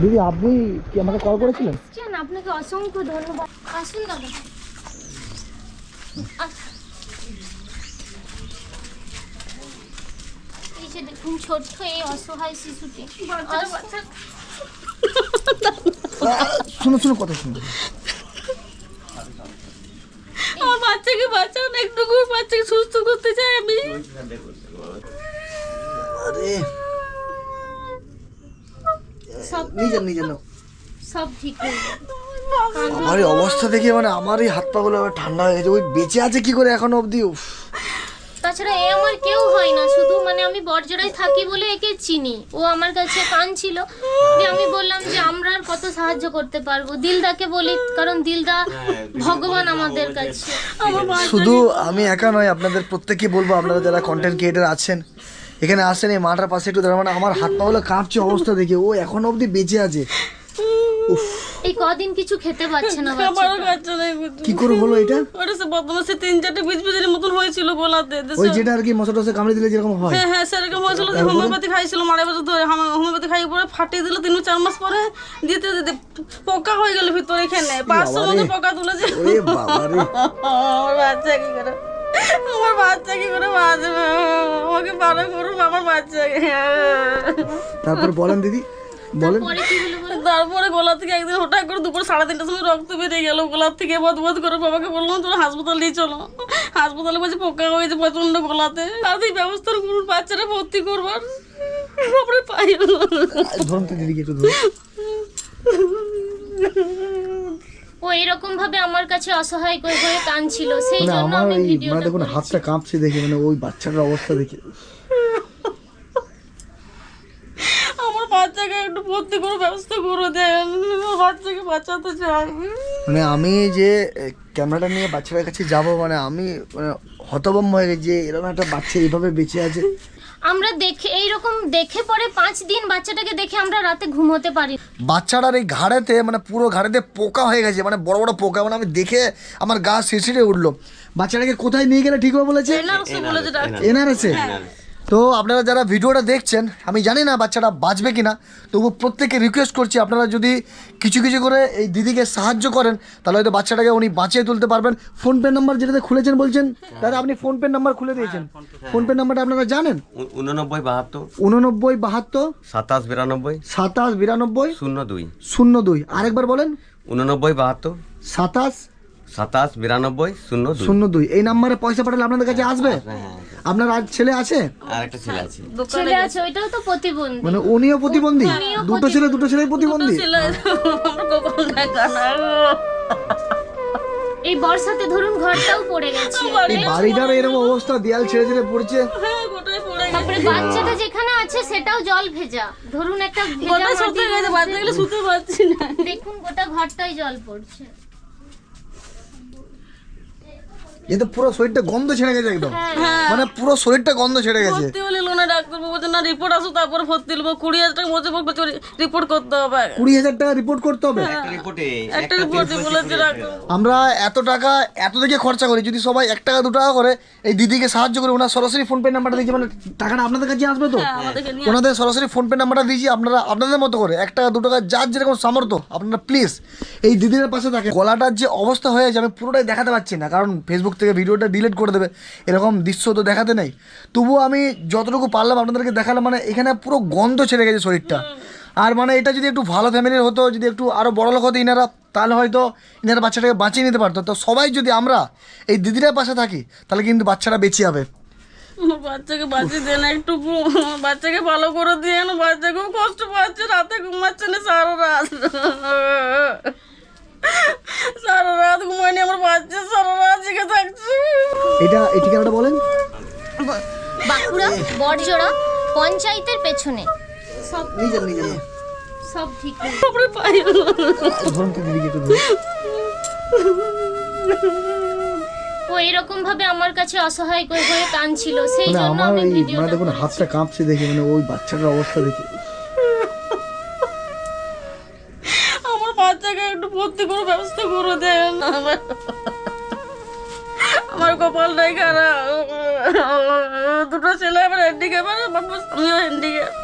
দিদি আপনি কি আমাকে কল করেছিলেন? আসছেন আপনাকে অসংখ্য ধন্যবাদ। আসুন দাদা। এই যে দেখুন ছোট্ট এই অসহায় শিশুটি। অস- শুনো শুনো কথা শুনো। আমার বাচ্চাকে বাঁচান একটু বাচ্চাকে সুস্থ করতে চাই আমি। আরে। নিজের নিজের নাও সব ঠিক হয়ে আমার এই অবস্থা দেখে মানে আমার এই হাত পা গুলো আবার ঠান্ডা হয়ে গেছে। ওই বেঁচে আছে কি করে এখনও অবধি? উফ। তাছাড়া এ আমার কেউ হয় না শুধু মানে আমি বরজড়ায় থাকি বলে একে চিনি। ও আমার কাছে কান ছিল। আমি বললাম যে আমরা আর কত সাহায্য করতে পারব? দিলদাকে বলি কারণ দিলদা ভগবান আমাদের কাছে। আমার শুধু আমি একা নয় আপনাদের প্রত্যেককে বলব আপনারা যারা কন্টেন্ট ক্রিয়েটার আছেন এখানে আসেন এই মাটার পাশে একটু দাঁড়া মানে আমার হাত পা গুলো কাঁপছে অবস্থা দেখে। ও এখনও অবধি বেঁচে আছে। এই কদিন কিছু খেতে পাচ্ছে না কি করে হলো এটা? ওটা সে বদমাসে তিন চারটে বিজ বিজের মতন হয়েছিল গোলাতে। ওই যেটা আর কি মশা টসা কামড়ে দিলে যেরকম হয়। হ্যাঁ হ্যাঁ সেরকম হয়েছিল যে হোমিওপ্যাথি খাইছিল মারা বছর ধরে। হোমিওপ্যাথি খাই পরে ফাটিয়ে দিল তিন চার মাস পরে। দিতে দিতে পোকা হয়ে গেল ভিতরে এখানে। পাঁচশো মতো পোকা তুলেছে ওরে বাবা রে আমার বাচ্চা কি করে? আমার বাচ্চা ভালো করুন আমার বাচ্চাকে তারপর বলেন দিদি বলেন? তারপরে গোলা থেকে একদিন হঠাৎ করে দুপুর সাড়ে তিনটার সময় রক্ত বেরিয়ে গেল গোলার থেকে বদ বদ করে বাবাকে বললাম তোর হাসপাতাল নিয়ে চলো। হাসপাতালে বলছে পোকা হয়েছে প্রচণ্ড গোলাতে। তাদের ব্যবস্থা করুন বাচ্চারা ভর্তি করবার। তারপরে পাই ধরুন তো দিদিকে একটু এরকম ভাবে আমার কাছে অসহায় করে হয়ে কাঁদছিল। সেই মানে জন্য আমার আমি এই মানে ভিডিওটা দেখুন করেছি। হাতটা কাঁপছে দেখে মানে ওই বাচ্চাটার অবস্থা দেখে। আমার বাচ্চাকে একটু ভর্তি করে ব্যবস্থা করে দেন। আমার বাচ্চাকে বাঁচাতে চাই। মানে আমি যে এ, ক্যামেরাটা নিয়ে বাচ্চাটার কাছে যাব মানে আমি মানে হতভম্ব হয়ে গেছি যে এরকম একটা বাচ্চা এইভাবে বেঁচে আছে। আমরা দেখে এইরকম দেখে পরে পাঁচ দিন বাচ্চাটাকে দেখে আমরা রাতে ঘুমোতে পারি বাচ্চাটার এই ঘাড়েতে মানে পুরো ঘাড়েতে পোকা হয়ে গেছে মানে বড় বড় পোকা মানে আমি দেখে আমার গা শিরশিরে উঠল বাচ্চাটাকে কোথায় নিয়ে গেলে ঠিক হবে বলেছে এনার বলেছে এনআরএসে তো আপনারা যারা ভিডিওটা দেখছেন আমি জানি না বাচ্চাটা বাঁচবে কিনা তবু প্রত্যেককে রিকোয়েস্ট করছি আপনারা যদি কিছু কিছু করে এই দিদিকে সাহায্য করেন তাহলে হয়তো বাচ্চাটাকে উনি বাঁচিয়ে তুলতে পারবেন। ফোনপে নাম্বার যেটাতে খুলেছেন বলছেন দাদা আপনি ফোনপে নাম্বার খুলে দিয়েছেন। ফোনপে নাম্বারটা আপনারা জানেন? উননব্বই বাহাত্তর। উননব্বই বাহাত্তর। সাতাশ বিরানব্বই। সাতাশ বিরানব্বই। শূন্য দুই। শূন্য দুই। আরেকবার বলেন। উননব্বই বাহাত্তর। সাতাশ সাতাশ বিরানব্বই শূন্য শূন্য দুই। এই নাম্বারে পয়সা পাঠালে আপনাদের কাছে আসবে? আপনার আজ ছেলে আছে? আর একটা ছেলে আছে। ছেলে আছে ওইটাও তো প্রতিবন্ধী। মানে উনিও প্রতিবন্ধী? দুটো ছেলে দুটো ছেলেই প্রতিবন্ধী? ছিল না এই বর্ষাতে ধরুন ঘরটাও পড়ে গেছে। এই বাড়িটার এরকম অবস্থা দেয়াল ছেড়ে ছেড়ে পড়ছে। হ্যাঁ গোটাই পড়ে গেছে। তারপরে বাচ্চাটা যেখানে আছে সেটাও জল ভেজা। ধরুন একটা ভেজা গেছে শুতে পারছি না। দেখুন গোটা ঘরটাই জল পড়ছে। এ তো পুরো শরীরটা গন্ধ ছেড়ে গেছে একদম। মানে পুরো শরীরটা গন্ধ ছেড়ে গেছে। ভর্তি হলে লোনে ডাক্তার বাবু বলছে না রিপোর্ট আসো তারপরে ভর্তি হব কুড়ি হাজার টাকা বলছে বলছে রিপোর্ট করতে হবে। কুড়ি হাজার টাকা রিপোর্ট করতে হবে? একটা রিপোর্টে বলেছে আমরা এত টাকা এত দিকে খরচা করি যদি সবাই এক টাকা দু টাকা করে এই দিদিকে সাহায্য করে ওনার সরাসরি ফোনপে নাম্বারটা দিয়েছি মানে টাকাটা আপনাদের কাছে আসবে তো? ওনাদের সরাসরি ফোনপে নাম্বারটা দিয়েছি আপনারা আপনাদের মতো করে এক টাকা দু টাকা যার যেরকম সামর্থ্য আপনারা প্লিজ এই দিদিদের পাশে থাকে গলাটার যে অবস্থা হয়েছে আমি পুরোটাই দেখাতে পারছি না কারণ ফেসবুক থেকে ভিডিওটা ডিলিট করে দেবে। এরকম দৃশ্য তো দেখাতে নেই। তবুও আমি যতটুকু পারলাম আপনাদেরকে দেখালাম মানে এখানে পুরো গন্ধ ছেড়ে গেছে শরীরটা। আর মানে এটা যদি একটু ভালো ফ্যামিলির হতো, যদি একটু আরও বড় লোক হতো ইনারা, তাহলে হয়তো ইনারা বাচ্চাটাকে বাঁচিয়ে নিতে পারতো। তো সবাই যদি আমরা এই দিদিটার পাশে থাকি, তাহলে কিন্তু বাচ্চাটা বেঁচে যাবে। বাচ্চাকে বাঁচিয়ে দেন, একটু বাচ্চাকে ভালো করে দিয়ে বাচ্চা খুব কষ্ট পাচ্ছে, রাতে ঘুমাচ্ছে না সারা রাত। সারা রাত ঘুমায়নি আমার বাচ্চা সারা রাত জেগে থাকছে। এটা এই ঠিকানাটা বলেন। বাঁকুড়া বড়জোড়া পঞ্চায়েতের পেছনে। সব নিজের নিজের সব ঠিক তারপরে পাই ধরুন তো দিদিকে একটু ও এরকম ভাবে আমার কাছে অসহায় করে হয়ে কাঁদছিল সেই মানে জন্য আমার আমি এই মানে দেখুন হাতটা কাঁপছে দেখে মানে ওই বাচ্চাটার অবস্থা দেখে। ভর্তি কোনো ব্যবস্থা করে দেন। আমার আমার কপালটাই খারাপ। দুটো ছেলে আমার হ্যান্ডিক্যাপ আমার স্বামীও হ্যান্ডিক্যাপ